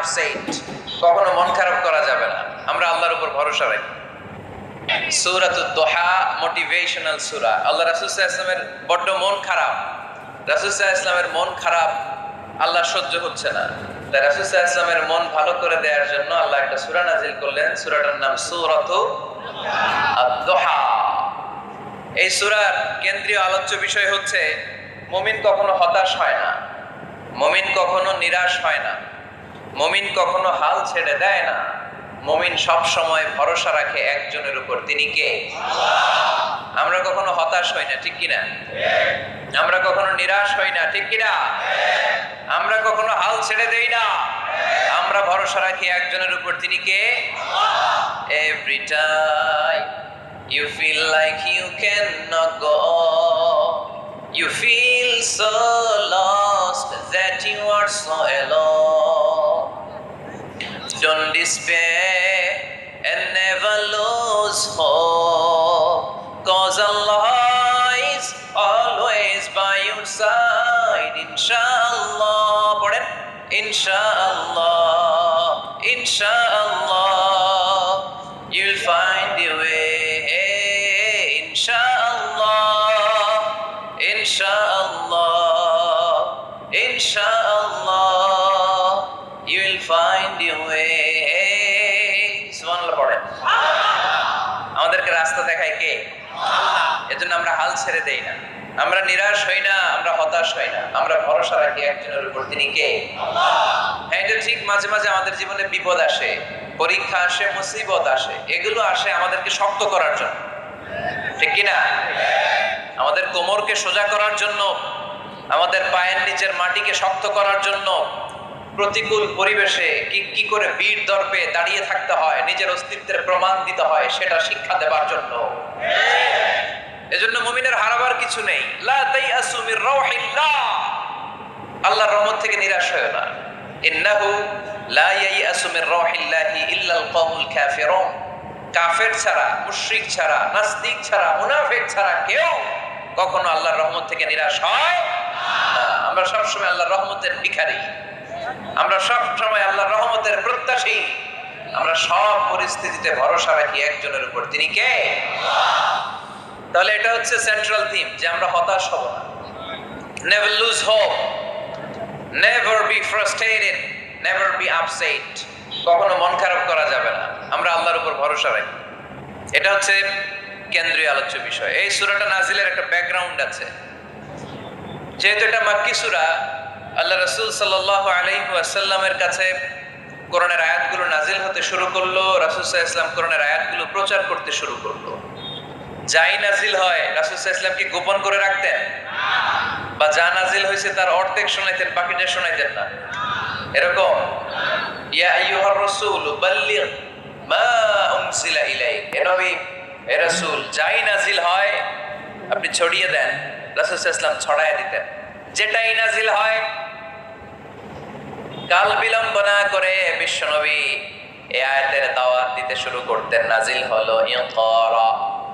Upset কখনো মন খারাপ করা যাবে না। আমরা আল্লাহর উপর ভরসা রাখি। সূরাতুদ দোহা মোটিভেশনাল সূরা। আল্লাহ রাসূল ওয়াসাল্লামের বড্ড মন খারাপ। সাল্লাল্লাহু আলাইহি মন খারাপ, আল্লাহ সহ্য হচ্ছে না। তাই আলাইহি ওয়াসাল্লামের মন ভালো করে দেওয়ার জন্য আল্লাহ একটা সূরা নাযিল করলেন। সূরাটার নাম সূরাতু আদ-দোহা। এই সূরার কেন্দ্রীয় আলোচ্য বিষয় হচ্ছে, মুমিন কখনো হতাশ হয় না। মুমিন কখনো নিরাশ হয় না। মুমিন কখনো হাল ছেড়ে দেয় না। মমিন সব সময় ভরসা রাখে একজনের উপর। তিনি কে? আমরা কখনো হতাশ হই না, ঠিক কিনা? আমরা কখনো নিরাশ হই না, ঠিক কিনা? আমরা কখনো হাল ছেড়ে দেই না। আমরা ভরসা রাখি একজনের উপর। তিনি কে? Every time You feel like you cannot go. You feel so lost that you are so alone. Don't despair and never lose hope. Cause Allah is always by your side. Inshallah. Inshallah. Inshallah. আমরা হাল ছেড়ে দেই না। আমরা নিরাশ হই না আমরা হতাশ হই না। আমরা ভরসা রাখি একজনের উপর। তিনি কে? হ্যাঁ এটা ঠিক। মাঝে মাঝে আমাদের জীবনে বিপদ আসে পরীক্ষা আসে মুসিবত আসে। এগুলো আসে আমাদেরকে শক্ত করার জন্য। ঠিক কিনা? আমাদের কোমরকে সোজা করার জন্য আমাদের পায়ের নিচের মাটিকে শক্ত করার জন্য প্রতিকূল পরিবেশে কি কি করে বীর দর্পে দাঁড়িয়ে থাকতে হয় নিজের অস্তিত্বের প্রমাণ দিতে হয় সেটা শিক্ষা দেবার জন্য। এজন্য মুমিনের হারাবার কিছু নেই। লা তাইয়াসু মির রাউহিল্লাহ। আল্লাহর রহমত থেকে নিরাশ হয় না। ইন্নাহু লা ইয়াইয়াসু মির রাউহিল্লাহি ইল্লাল কওমুল কাফিরুন। কাফের ছাড়া, মুশরিক ছাড়া, নাস্তিক ছাড়া, মুনাফিক ছাড়া কেউ কখনো আল্লাহর রহমত থেকে নিরাশ হয় না। আমরা সবসময় আল্লাহর রহমতের ভিখারি। আমরা সব সময় আল্লাহর রহমতের প্রত্যাশী। আমরা সব পরিস্থিতিতে ভরসা রাখি একজনের উপর। তিনি কে? তাহলে এটা হচ্ছে সেন্ট্রাল থিম যে আমরা হতাশ হব না। Never lose hope never be frustrated never be upset কখনো মন খারাপ করা যাবে না। আমরা আল্লাহর উপর ভরসা রাখি। এটা হচ্ছে কেন্দ্রীয় আলোচ্য বিষয়। এই সূরাটা নাজিলের একটা ব্যাকগ্রাউন্ড আছে। যেহেতু এটা মাক্কি সূরা, আল্লাহ রাসূল সাল্লাল্লাহু আলাইহি ওয়াসাল্লামের কাছে কোরআনের আয়াতগুলো নাজিল হতে শুরু করল, রাসূল ওয়াসাল্লাম কোরআনের আয়াতগুলো প্রচার করতে শুরু করল। যাই নাজিল হয় সাল্লাল্লাহু আলাইহি কি গোপন করে রাখতেন? বা যা নাজিল হয়েছে তার অর্ধেক শোনাইতেন, বাকিটা শোনাইতেন না? এরকম? ইয়া আইয়ুহার রাসূল, বাল্লিগ মা উনসিলা ইলাইক। এ নবী, এ রাসূল, যাই নাজিল হয়, আপনি ছড়িয়ে দেন, রাসূল সাল্লাল্লাহু ছড়ায় দিতেন। যেটাই নাজিল হয়, কাল বিলম্ব না করে বিশ্বনবী এ আয়াতের দাওয়াত দিতে শুরু করতেন, নাজিল হলো ইকরা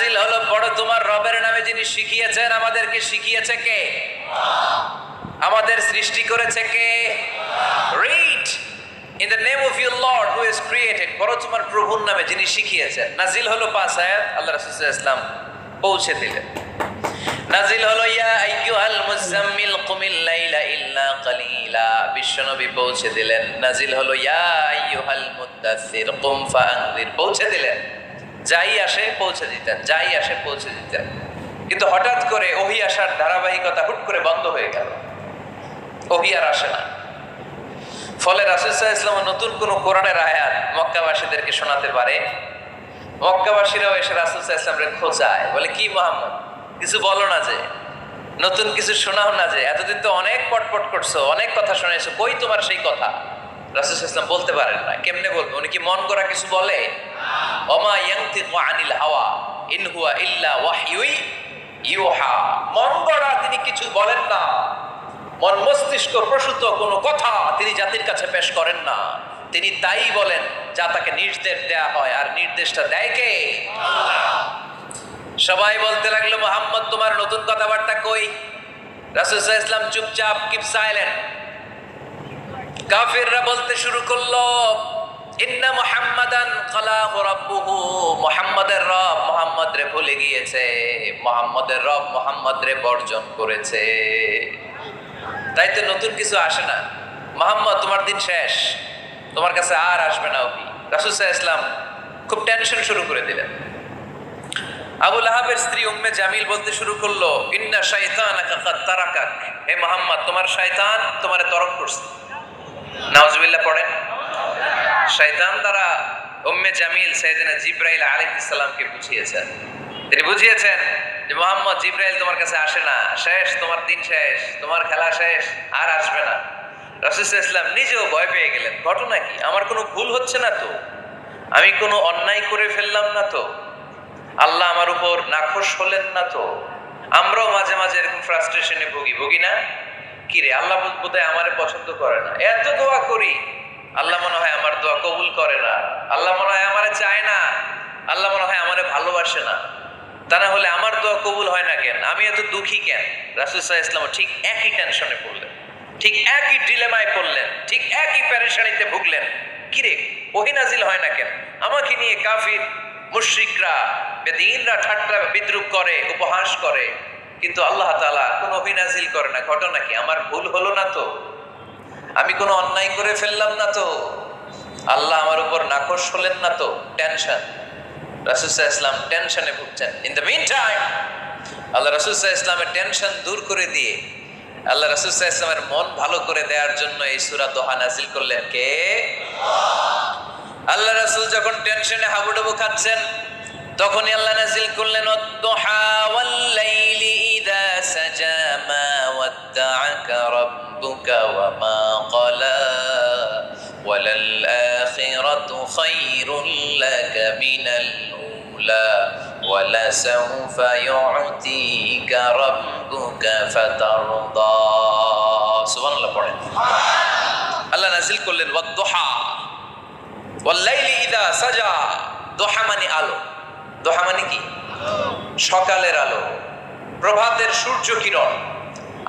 নাজিল হলো পড়ো তোমার রবের নামে যিনি শিখিয়েছেন, আমাদেরকে শিখিয়েছে কে? আমাদের সৃষ্টি করেছে কে? Read in the name of your lord who is created পড়ো তোমার প্রভুর নামে যিনি শিখিয়েছেন। নাজিল হলো পাঁচ আয়াত, আল্লাহ রাসূল ওয়াসাল্লাম পৌঁছে দিলেন। নাজিল হলো, ইয়া আইয়ুহাল মুজাম্মিল কুমিল লাইলা ইল্লা কালিলা। বিশ্বনবী পৌঁছে দিলেন। নাজিল হলো, ইয়া আইয়ুহাল মুদ্দাসসির কুম ফাআনজির পৌঁছে দিলেন। যাই আসে পৌঁছে দিতেন, যাই আসে পৌঁছে দিতেন। কিন্তু হঠাৎ করে ওহি আসার ধারাবাহিকতা হুট করে বন্ধ হয়ে গেল। ওহি আর আসে না। ফলে রাসূল সাল্লাল্লাহু আলাইহি ওয়াসাল্লাম নতুন কোন কোরআনের আয়াত মক্কাবাসীদেরকে শোনাতে পারে? মক্কাবাসীরাও এসে রাসূল সাল্লাল্লাহু আলাইহি ওয়াসাল্লামকে খোঁজায় বলে, কি মোহাম্মদ, কিছু বলো না যে, নতুন কিছু শোনাও না যে, এতদিন তো অনেক পটপট করছ, অনেক কথা শুনেছো, কই তোমার সেই কথা? রাসুল ইসলাম বলতে পারেন না। কেমনে বলবে? উনি কি মন করা কিছু বলে? অমা ইয়াংতিকু আনিল হাওয়া, ইন হুয়া ইল্লা ওয়াহয়ুই ইউহা। মন গড়া তিনি কিছু বলেন না। মন মস্তিষ্ক প্রসূত কোনো কথা তিনি জাতির কাছে পেশ করেন না। তিনি তাই বলেন, যা তাকে নির্দেশ দেয়া হয়। আর নির্দেশটা দেয় কে? সবাই বলতে লাগল, মোহাম্মদ, তোমার নতুন কথাবার্তা কই? রাসুল ইসলাম চুপচাপ কিপ সাইলেন্ট কাফিররা বলতে শুরু করল, ইন্না মুহাম্মাদান খালাহু রাব্বুহু, মুহাম্মাদের রব মুহাম্মদ রে ভুলে গিয়েছে, মুহাম্মাদের রব মুহাম্মদ রে বর্জন করেছে। তাই তো নতুন কিছু আসে না। মোহাম্মদ, তোমার দিন শেষ, তোমার কাছে আর আসবে না ওহি রাসুল ইসলাম খুব টেনশন শুরু করে দিলেন। আবুল আহাবের স্ত্রী উম্মে জামিল বলতে শুরু করল, ইন্না শাইতান হে মোহাম্মদ, তোমার শয়তান তোমারে তরক করছে। নাউজুবিল্লাহ পড়েন। শয়তান দ্বারা উম্মে জামিল সাইয়েদিনা জিব্রাইল আলাইহিস সালামকে বুঝিয়েছেন। তিনি বুঝিয়েছেন যে মোহাম্মদ জিব্রাইল তোমার কাছে আসে না, শেষ, তোমার দিন শেষ, তোমার খেলা শেষ, আর আসবে না। রাসূল ইসলাম নিজেও ভয় পেয়ে গেলেন, ঘটনা কি? আমার কোনো ভুল হচ্ছে না তো? আমি কোনো অন্যায় করে ফেললাম না তো? আল্লাহ আমার উপর নাখোশ হলেন না তো? আমরাও মাঝে মাঝে এরকম ফ্রাস্ট্রেশনে ভুগি ভুগি না? কি রে আল্লাহ বোধহয় আমারে পছন্দ করে না। এত দোয়া করি। আল্লাহ মনে হয় আমার দোয়া কবুল করে না। আল্লাহ মনে হয় আমারে চায় না। আল্লাহ মনে হয় আমারে ভালোবাসে না। তা না হলে আমার দোয়া কবুল হয় না কেন? আমি এত দুঃখী কেন? রাসুল সাহা ইসলাম ঠিক একই টেনশনে পড়লেন। ঠিক একই ডিলেমায় পড়লেন। ঠিক একই প্যারেশানিতে ভুগলেন। কিরে, ওহিনাজিল হয় না কেন? আমাকে নিয়ে কাফির, মুশ্রিকরা, বেদিনরা, ঠাট্টা, বিদ্রুপ করে, উপহাস করে। কিন্তু আল্লাহ তালা কোনো অভিনাজিল করে না। ঘটনা কি? আমার ভুল হলো না তো? আমি কোনো অন্যায় করে ফেললাম না তো? আল্লাহ আমার উপর নাকশ হলেন না তো? টেনশন রাসুসাহ ইসলাম টেনশনে ভুগছেন। In the mean time Allah রাসুসাহ ইসলামের টেনশন দূর করে দিয়ে, আল্লাহ রাসুসাহ ইসলামের মন ভালো করে দেওয়ার জন্য এই সুরা দোহা নাজিল করলেন। কে? আল্লাহ রাসুল যখন টেনশনে হাবুডুবু খাচ্ছেন, তখনই আল্লাহ নাজিল করলেন ওয়াদ-দুহা ইযা সাজা মা ওয়াদ্দা'আকা রাব্বুকা ওয়া মা ক্বালা ওয়ালাল-আখিরাতু খায়রুল লাকা মিনাল উলা ওয়ালাসাউফা ইউ'তিকা রাব্বুকা ফাতারদা সুবহানাল্লাহ পড়েন। আল্লাহ নাজিল করলেন, ওয়াদ-দুহা। ওয়াল্লাইলি ইদা সাজা। দোহা মানে আলো। দোহা মানে কি? সকালের আলো। প্রভাতের সূর্য কিরণ।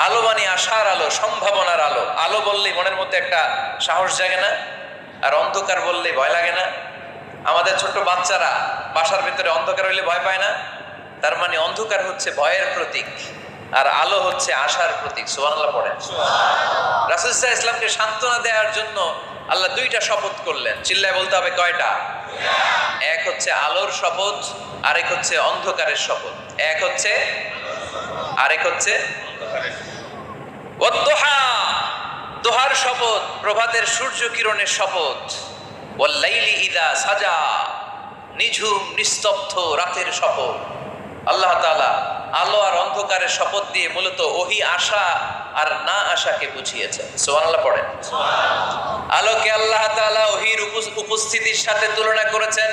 আলো মানে আশার আলো, সম্ভাবনার আলো। আলো বললেই মনের মধ্যে একটা সাহস জাগে না, আর অন্ধকার বললেই ভয় লাগে না। আমাদের ছোট্ট বাচ্চারা বাসার ভিতরে অন্ধকার হইলে ভয় পায় না। তার মানে অন্ধকার হচ্ছে ভয়ের প্রতীক, আর আলো হচ্ছে আশার প্রতীক। সুবহানাল্লাহ পড়েন। রাসূল সাল্লাল্লাহু ইসলামকে সান্ত্বনা দেওয়ার জন্য আল্লাহ দুইটা শপথ করলেন। চিল্লায় বলতে হবে কয়টা? এক হচ্ছে আলোর শপথ, আরেক হচ্ছে অন্ধকারের শপথ। এক হচ্ছে আরেক হচ্ছে দোহার শপথ প্রভাতের সূর্য কিরণের শপথ। ওয়াল্লাইলি ইদা সাজা। নিঝুম নিস্তব্ধ রাতের শপথ। আল্লাহ তাআলা আলো আর অন্ধকারের শপথ দিয়ে মূলত ওহি আশা আর না আশাকে বুঝিয়েছেন। সুবহানাল্লাহ পড়েন। আলোকে আল্লাহ তাআলা ওহির উপস- উপস্থিতির সাথে তুলনা করেছেন।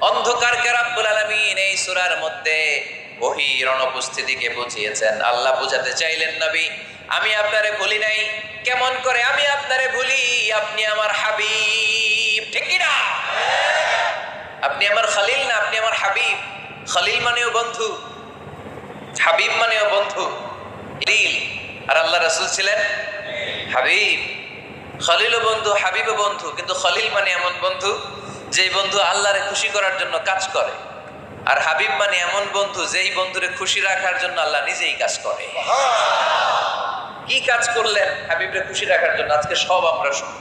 অন্ধকারকে রাব্বুল আলামিন এই সুরার মধ্যে। ওহির অনুপস্থিতিকে বুঝিয়েছেন। আল্লাহ বুঝাতে চাইলেন, নবী, আমি আপনারে ভুলি নাই। কেমন করে আমি আপনারে ভুলি? আপনি আমার হাবিব। ঠিক না? আপনি আমার খালিল না, আপনি আমার হাবিব। খালিল মানেও বন্ধু, হাবিব মানেও বন্ধু। খালিল। আর আল্লাহ রাসূল ছিলেন হাবিব। খলিলও বন্ধু, হাবিবও বন্ধু। কিন্তু খলিল মানে এমন বন্ধু, যেই বন্ধু আল্লাহরে খুশি করার জন্য কাজ করে। আর হাবিব মানে এমন বন্ধু যেই বন্ধুরে খুশি রাখার জন্য আল্লাহ নিজেই কাজ করে। কি কাজ করলেন হাবিবরে খুশি রাখার জন্য? আজকে সব আমরা শুনব।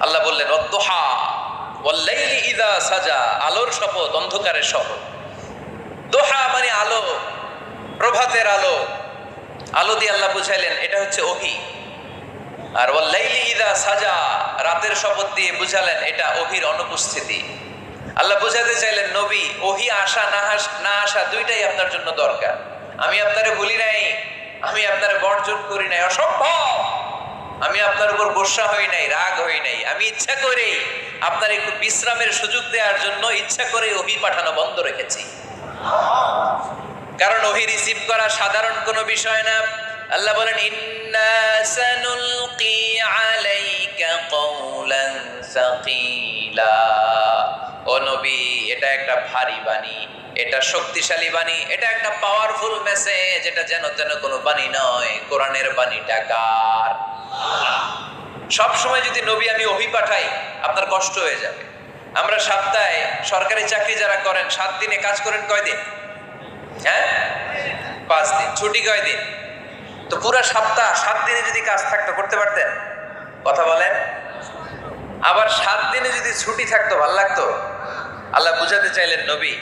আল্লাহ বললেন অদ্দোহা ওয়াল্লাইলি ইদা সাজা আলোর শপথ অন্ধকারের শপথ। দোহা মানে আলো প্রভাতের আলো। আলো দিয়ে আল্লাহ বুঝাইলেন এটা হচ্ছে ওহি। আর ওয়াল্লাইলি ইদা সাজা রাতের শপথ দিয়ে বুঝালেন এটা ওহির অনুপস্থিতি। আল্লাহ বুঝাতে চাইলেন, নবী, ওহি, আসা, না না আসা দুইটাই আপনার জন্য দরকার। আমি আপনারে ভুলি নাই, আমি আপনারে বর্জন করি নাই, অসম্ভব। আমি আপনার উপর গোসা হই নাই, রাগ হই নাই। আমি ইচ্ছা করেই আপনার একটু বিশ্রামের সুযোগ দেওয়ার জন্য ইচ্ছা করে ওহি পাঠানো বন্ধ রেখেছি। কারণ ওহি রিসিভ করা সাধারণ কোনো বিষয় না। আল্লাহ বলেন, ইন্না সানুলকি আলাইকা কওলান সাকিলা। ও নবী, এটা একটা ভারী বাণী, এটা শক্তিশালী বাণী, এটা একটা পাওয়ারফুল মেসেজ এটা যেন যেন কোনো বাণী নয়, কোরআনের বাণীটা কার? সব সময় যদি নবী আমি ওহি পাঠাই, আপনার কষ্ট হয়ে যাবে। আমরা সপ্তাহে সরকারি চাকরি যারা করেন, সাত দিনে কাজ করেন কয়দিন? হ্যাঁ? পাঁচ দিন। ছুটি কয় দিন তো পুরো সপ্তাহ সাত দিনে যদি কাজ থাকতো, করতে পারতেন? কথা বলেন। আবার সাত দিনে যদি ছুটি থাকতো, ভালো লাগতো? আল্লাহ বুঝাতে চাইলেন, নবী,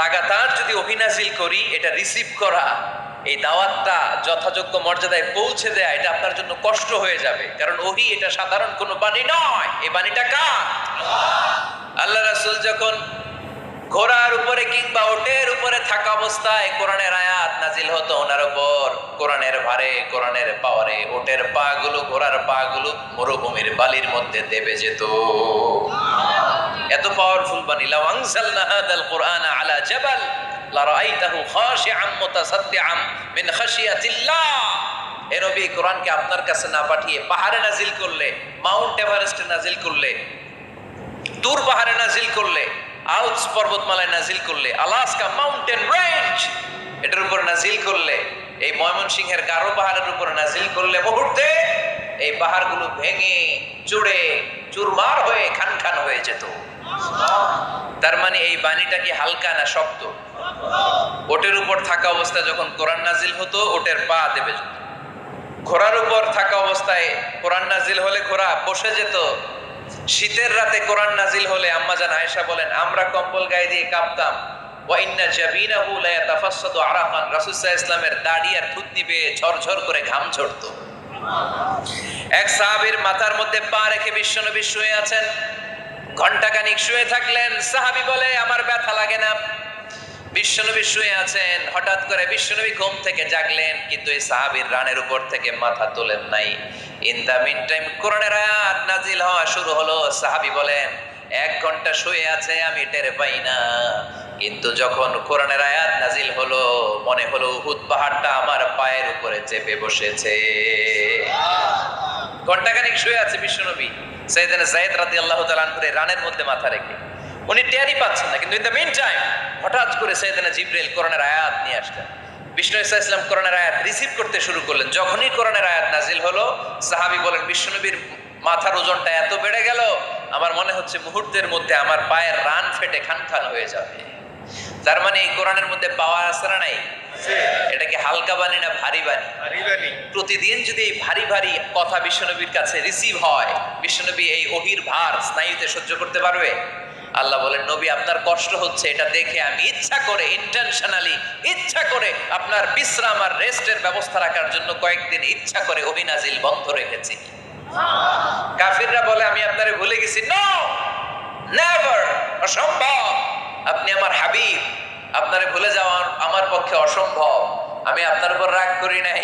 লাগাতার যদি অভিনাজিল করি, এটা রিসিভ করা, এই দাওয়াতটা যথাযোগ্য মর্যাদায় পৌঁছে দেয়া, এটা আপনার জন্য কষ্ট হয়ে যাবে। কারণ ওহি এটা সাধারণ কোনো বাণী নয়। এই বাণীটা কার? আল্লাহ রাসূল যখন ঘোড়ার উপরে কিংবা ওটের উপরে থাকা অবস্থায় কোরআনের নাজিল হতো ওনার উপর। কোরআনের ভারে, কোরআনের পাওয়ারে ওটের পা গুলো ঘোড়ার পা গুলো মরুভূমির বালির মধ্যে দেবে যেত। এত পাওয়ারফুল হাদাল কোরআন আলা জাবাল লারাআইতাহু খাশিআম মিন খাশিয়াতিল্লাহ। এ নবী কোরআনকে আপনার কাছে না পাঠিয়ে পাহাড়ে নাজিল করলে, মাউন্ট এভারেস্টে নাজিল করলে, দূর পাহাড়ে নাজিল করলে, আলপস পর্বতমালায় নাজিল করলে, আলাস্কা মাউন্টেন রেঞ্জ এটার উপর নাজিল করলে, এই ময়মনসিংহের গারো পাহাড়ের উপর নাজিল করলে মুহূর্তে এই পাহাড়গুলো ভেঙে, চুড়ে, চুরমার হয়ে খান খান হয়ে যেত। তার মানে এই বাণীটা কি হালকা না শক্ত? ওটের উপর থাকা অবস্থায় যখন কোরআন নাজিল হতো, ওটের পা দেবে যেত। ঘোড়ার উপর থাকা অবস্থায় কোরআন নাজিল হলে ঘোড়া বসে যেত। শীতের রাতে কোরআন নাজিল হলে আম্মা জান আয়েশা বলেন, আমরা কম্বল গায়ে দিয়ে কাঁপতাম। ওয়া ইন্না জাবিনাহু লা ইয়াতাফাসসাদু আরাকান রাসূল সাল্লাল্লাহু দাড়ি আর থুতনি বেয়ে ঝরঝর করে ঘাম ঝরতো। এক সাহাবীর মাথার মধ্যে পা রেখে বিশ্বনবী শুয়ে আছেন। ঘন্টাখানিক শুয়ে থাকলেন। সাহাবী বলে, আমার ব্যথা লাগে না। বিশ্বনবী শুয়ে আছেন। হঠাৎ করে বিশ্বনবী ঘুম থেকে জাগলেন, কিন্তু এই সাহাবীর রানের উপর থেকে মাথা তোলেন নাই। ইন দা মিন টাইম কোরআনের আয়াত নাজিল হওয়া শুরু হলো। সাহাবী বলেন, এক ঘণ্টা শুয়ে আছে, আমি টের পাই না। কিন্তু যখন কোরআনের আয়াত নাজিল হলো, মনে হলো উহুদ পাহাড়টা আমার পায়ের উপরে চেপে বসেছে। ঘন্টাখানিক শুয়ে আছে বিশ্বনবী। সাইয়েদানা যায়েদ রাদিয়াল্লাহু তাআলা আনহুর রানের মধ্যে মাথা রেখে। উনি টেরই পাচ্ছেন না, কিন্তু ইন দ্য মিন টাইম হঠাৎ করে সাইয়েদানা জিব্রাইল কোরআনের আয়াত নিয়ে আসলেন। বিষ্ণু ইসা ইসলাম কোরআনের আয়াত রিসিভ করতে শুরু করলেন। যখনই কোরআনের আয়াত নাজিল হলো, সাহাবী বলেন বিশ্বনবীর মাথার ওজনটা এত বেড়ে গেল, আমার মনে হচ্ছে মুহূর্তের মধ্যে আমার পায়ের রান ফেটে খান খান হয়ে যাবে। তার মানে এই কোরআনের মধ্যে পাওয়ার আছে না নাই? এটা কি হালকা বাণী না ভারী বাণী? প্রতিদিন যদি এই ভারী ভারী কথা বিশ্বনবীর কাছে রিসিভ হয় বিশ্বনবী এই অহির ভার স্নায়ুতে সহ্য করতে পারবে? আল্লাহ বলেন নবী আপনার কষ্ট হচ্ছে এটা দেখে আমি ইচ্ছা করে ইন্টেনশনালি ইচ্ছা করে আপনার বিশ্রাম আর রেস্টের ব্যবস্থা রাখার জন্য কয়েকদিন ইচ্ছা করে অভিনাজিল বন্ধ রেখেছি। কাফিররা বলে আমি আপনারে ভুলে গেছি। নো নেভার অসম্ভব! আপনি আমার হাবিব, আপনারে ভুলে যাওয়া আমার পক্ষে অসম্ভব। আমি আপনার উপর রাগ করি নাই।